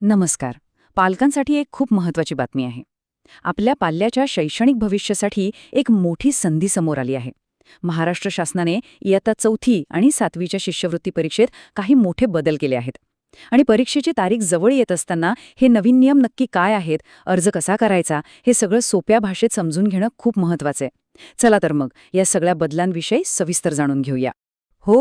नमस्कार. पालकांसाठी एक खूप महत्वाची बातमी आहे. आपल्या पाल्याच्या शैक्षणिक भविष्यासाठी एक मोठी संधी समोर आली आहे. महाराष्ट्र शासनाने इयत्ता चौथी आणि सातवीच्या शिष्यवृत्ती परीक्षेत काही मोठे बदल केले आहेत. आणि परीक्षेची तारीख जवळ येत असताना हे नवीन नियम नक्की काय आहेत अर्ज कसा करायचा हे सगळं सोप्या भाषेत समजून घेणं खूप महत्वाचं आहे. चला तर मग या सगळ्या बदलांविषयी सविस्तर जाणून घेऊया. हो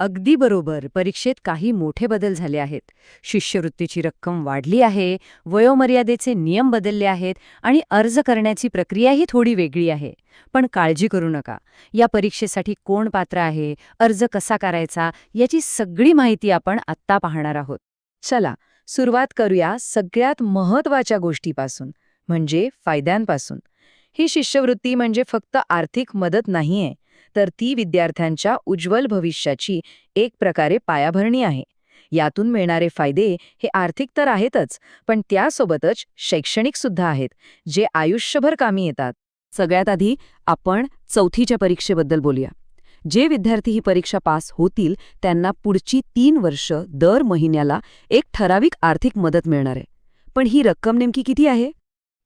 अगदी बरोबर. परीक्षेत काही मोठे बदल झाले आहेत. शिष्यवृत्तीची रक्कम वाढली आहे वयोमर्यादेचे नियम बदलले आहेत आणि अर्ज करण्याची प्रक्रियाही थोडी वेगळी आहे. पण काळजी करू नका. या परीक्षेसाठी कोण पात्र आहे अर्ज कसा करायचा याची सगळी माहिती आपण आत्ता पाहणार आहोत. चला सुरुवात करूया सगळ्यात महत्त्वाच्या गोष्टीपासून म्हणजे फायद्यांपासून. ही शिष्यवृत्ती म्हणजे फक्त आर्थिक मदत नाहीये. तर ती विद्यार्थ्यांच्या उज्ज्वल भविष्याची एक प्रकारे पायाभरणी आहे. यातून मिळणारे फायदे हे आर्थिक तर आहेतच पण त्यासोबतच शैक्षणिक सुद्धा आहेत जे आयुष्यभर कामी येतात. सगळ्यात आधी आपण चौथीच्या परीक्षेबद्दल बोलूया. जे विद्यार्थी ही परीक्षा पास होतील त्यांना पुढची तीन वर्ष दर महिन्याला एक ठराविक आर्थिक मदत मिळणार आहे. पण ही रक्कम नेमकी किती आहे?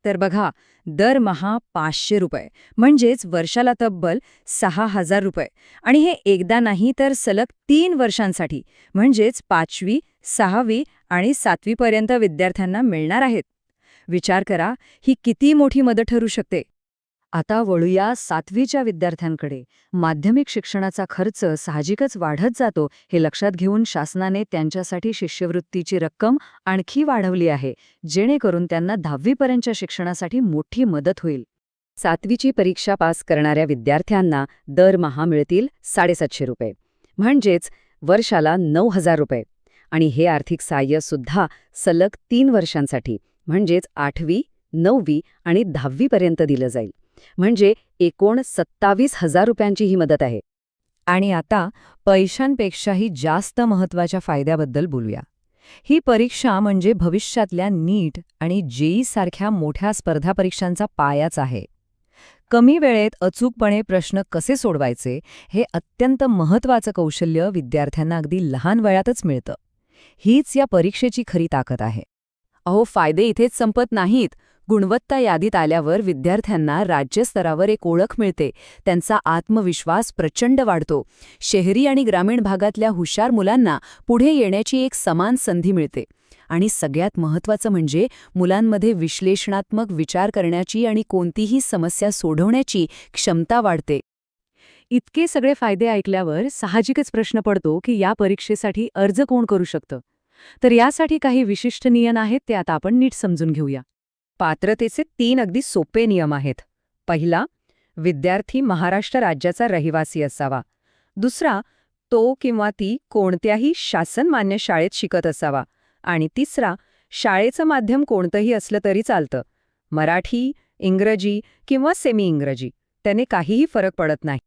तर बघा दरमहा पाचशे रुपये. म्हणजेच वर्षाला तब्बल सहा हजार रुपये. आणि हे एकदा नाही तर सलग तीन वर्षांसाठी. म्हणजेच पाचवी सहावी आणि सातवीपर्यंत विद्यार्थ्यांना मिळणार आहेत. विचार करा ही किती मोठी मदत ठरू शकते? आता वळूया सातवीच्या विद्यार्थ्यांकडे. माध्यमिक शिक्षणाचा खर्च साहजिकच वाढत जातो हे लक्षात घेऊन शासनाने त्यांच्यासाठी शिष्यवृत्तीची रक्कम आणखी वाढवली आहे जेणेकरून त्यांना दहावीपर्यंतच्या शिक्षणासाठी मोठी मदत होईल. सातवीची परीक्षा पास करणाऱ्या विद्यार्थ्यांना दरमहा मिळतील साडेसातशे रुपये. म्हणजेच वर्षाला नऊ हजार रुपये. आणि हे आर्थिक सहाय्यसुद्धा सलग तीन वर्षांसाठी म्हणजेच आठवी नववी आणि दहावीपर्यंत दिलं जाईल. म्हणजे एकूण सत्तावीस हजार रुपयांची ही मदत आहे. आणि आता पैशांपेक्षाही जास्त महत्त्वाच्या फायद्याबद्दल बोलूया. ही परीक्षा म्हणजे भविष्यातल्या नीट आणि जेई सारख्या मोठ्या स्पर्धा परीक्षांचा पायाच आहे. कमी वेळेत अचूकपणे प्रश्न कसे सोडवायचे हे अत्यंत महत्वाचं कौशल्य विद्यार्थ्यांना अगदी लहान वयातच मिळतं. हीच या परीक्षेची खरी ताकद आहे. अहो फायदे इथेच संपत नाहीत. गुणवत्ता यादीत आल्यावर विद्यार्थ्यांना राज्यस्तरावर एक ओळख मिळते. त्यांचा आत्मविश्वास प्रचंड वाढतो. शहरी आणि ग्रामीण भागातल्या हुशार मुलांना पुढे येण्याची एक समान संधी मिळते. आणि सगळ्यात महत्त्वाचं म्हणजे मुलांमध्ये विश्लेषणात्मक विचार करण्याची आणि कोणतीही समस्या सोडवण्याची क्षमता वाढते. इतके सगळे फायदे ऐकल्यावर साहजिकच प्रश्न पडतो की या परीक्षेसाठी अर्ज कोण करू शकतं? तर यासाठी काही विशिष्ट नियम आहेत ते आता आपण नीट समजून घेऊया. पात्रतेचे तीन अगदी सोपे नियम आहेत. पहिला विद्यार्थी महाराष्ट्र राज्याचा रहिवासी असावा. दुसरा तो किंवा ती कोणत्याही शासनमान्य शाळेत शिकत असावा. आणि तिसरा शाळेचं माध्यम कोणतंही असलं तरी चालतं. मराठी इंग्रजी किंवा सेमी इंग्रजी त्याने काहीही फरक पडत नाही.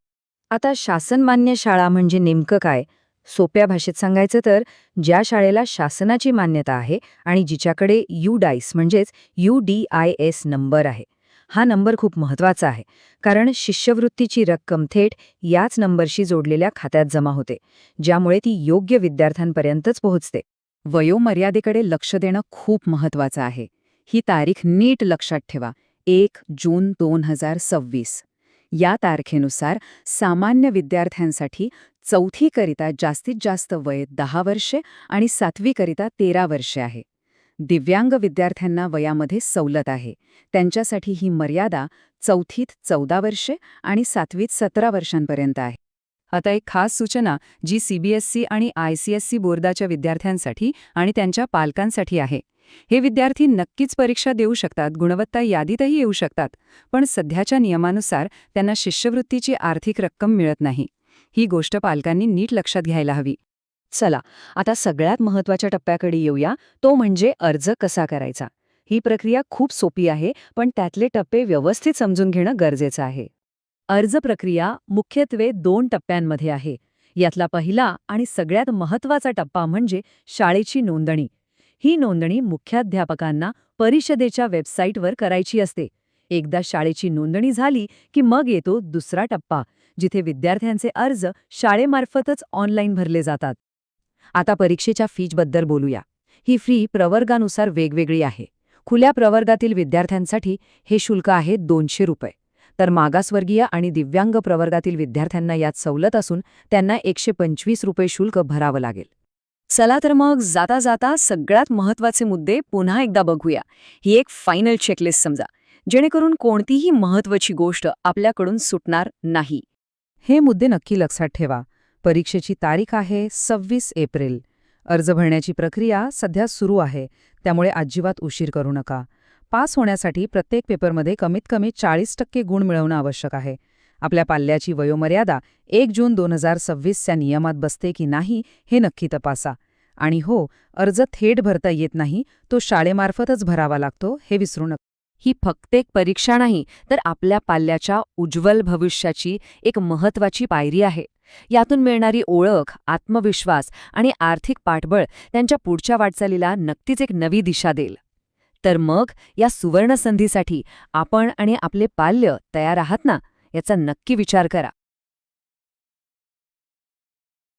आता शासनमान्य शाळा म्हणजे नेमकं काय? सोप्या भाषेत सांगायचं तर ज्या शाळेला शासनाची मान्यता आहे आणि जिच्याकडे यू डाईस म्हणजेच U D I S number आहे हा नंबर खूप महत्त्वाचा आहे कारण शिष्यवृत्तीची रक्कम थेट याच नंबरशी जोडलेल्या खात्यात जमा होते ज्यामुळे ती योग्य विद्यार्थ्यांपर्यंतच पोहोचते. वयोमर्यादेकडे लक्ष देणं खूप महत्वाचं आहे. ही तारीख नीट लक्षात ठेवा एक जून दोन हजार सव्वीस. या तारखेनुसार सामान्य विद्यार्थ्यांसाठी चौथीकरिता जास्तीत जास्त वय दहा वर्षे आणि सातवीकरिता तेरा वर्षे आहे. दिव्यांग विद्यार्थ्यांना वयामध्ये सवलत आहे. त्यांच्यासाठी ही मर्यादा चौथीत चौदा वर्षे आणि सातवीत सतरा वर्षांपर्यंत आहे. आता एक खास सूचना जी सीबीएसई आणि आयसीएससी बोर्डाच्या विद्यार्थ्यांसाठी आणि त्यांच्या पालकांसाठी आहे. हे विद्यार्थी नक्कीच परीक्षा देऊ शकतात गुणवत्ता यादीतही येऊ शकतात पण सध्याच्या नियमानुसार त्यांना शिष्यवृत्तीची आर्थिक रक्कम मिळत नाही. ही गोष्ट पालकांनी नीट लक्षात घ्यायला हवी. चला आता सगळ्यात महत्त्वाच्या टप्प्याकडे येऊया. तो म्हणजे अर्ज कसा करायचा? ही प्रक्रिया खूप सोपी आहे पण त्यातले टप्पे व्यवस्थित समजून घेणं गरजेचं आहे. अर्ज प्रक्रिया मुख्यत्वे दोन टप्प्यांमध्ये आहे. यातला पहिला आणि सगळ्यात महत्त्वाचा टप्पा म्हणजे शाळेची नोंदणी. ही नोंदणी मुख्याध्यापकांना परिषदेच्या वेबसाईटवर करायची असते. एकदा शाळेची नोंदणी झाली की मग येतो दुसरा टप्पा. जिथे विद्यार्थ्यांचे अर्ज शाळेमार्फतच ऑनलाईन भरले जातात. आता परीक्षेच्या फीजबद्दल बोलूया. ही फी प्रवर्गानुसार वेगवेगळी आहे. खुल्या प्रवर्गातील विद्यार्थ्यांसाठी हे शुल्क आहे दोनशे रुपये. तर मागासवर्गीय आणि दिव्यांग प्रवर्गातील विद्यार्थ्यांना यात सवलत असून त्यांना एकशे पंचवीस रुपये शुल्क भरावं लागेल. चला तर मग जाता जाता सगळ्यात महत्त्वाचे मुद्दे पुन्हा एकदा बघूया. ही एक फायनल चेकलिस्ट समजा. जेणेकरून कोणतीही महत्वाची गोष्ट आपल्याकडून सुटणार नाही. हे मुद्दे नक्की लक्षात ठेवा. परीक्षेची तारीख आहे सव्वीस एप्रिल. अर्ज भरण्याची प्रक्रिया सध्या सुरू आहे. त्यामुळे अजिबात उशीर करू नका. पास होण्यासाठी प्रत्येक पेपरमध्ये कमीत कमी चाळीस टक्के गुण मिळवणं आवश्यक आहे. आपल्या पाल्याची वयोमर्यादा एक जून दोन हजार सव्वीसच्या नियमात बसते की नाही हे नक्की तपासा. आणि हो अर्ज थेट भरता येत नाही तो शाळेमार्फतच भरावा लागतो हे विसरू नका. ही फक्त एक परीक्षा नाही तर आपल्या पाल्याच्या उज्ज्वल भविष्याची एक महत्वाची पायरी आहे. यातून मिळणारी ओळख आत्मविश्वास आणि आर्थिक पाठबळ त्यांच्या पुढच्या वाटचालीला नक्कीच एक नवी दिशा देईल. तर मग या सुवर्ण संधीसाठी आपण आणि आपले पाल्य तयार आहात ना? याचा नक्की विचार करा.